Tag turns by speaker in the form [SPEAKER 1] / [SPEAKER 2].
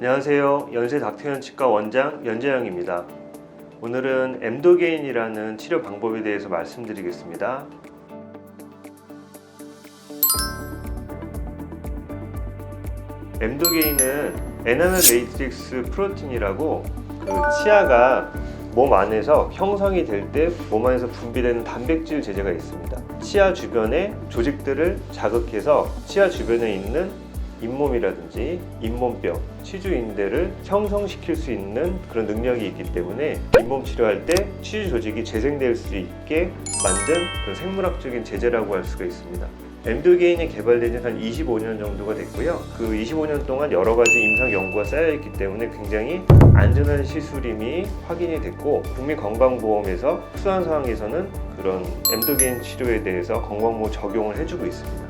[SPEAKER 1] 안녕하세요. 연세 닥터현 치과 원장 연재영입니다. 오늘은 엠도게인이라는 치료 방법에 대해서 말씀드리겠습니다. 엠도게인은 에나멜 메이트릭스 프로틴이라고 그 치아가 몸 안에서 형성이 될 때 몸 안에서 분비되는 단백질 제제가 있습니다. 치아 주변의 조직들을 자극해서 치아 주변에 있는 잇몸이라든지 잇몸뼈, 치주인대를 형성시킬 수 있는 그런 능력이 있기 때문에 잇몸 치료할 때 치주 조직이 재생될 수 있게 만든 그런 생물학적인 제재라고 할 수가 있습니다. 엠도게인이 개발된 지한 25년 정도가 됐고요. 그 25년 동안 여러 가지 임상 연구가 쌓여 있기 때문에 굉장히 안전한 시술임이 확인이 됐고 국민건강보험에서 필요한 상황에서는 그런 엠도게인 치료에 대해서 건강보험 적용을 해주고 있습니다.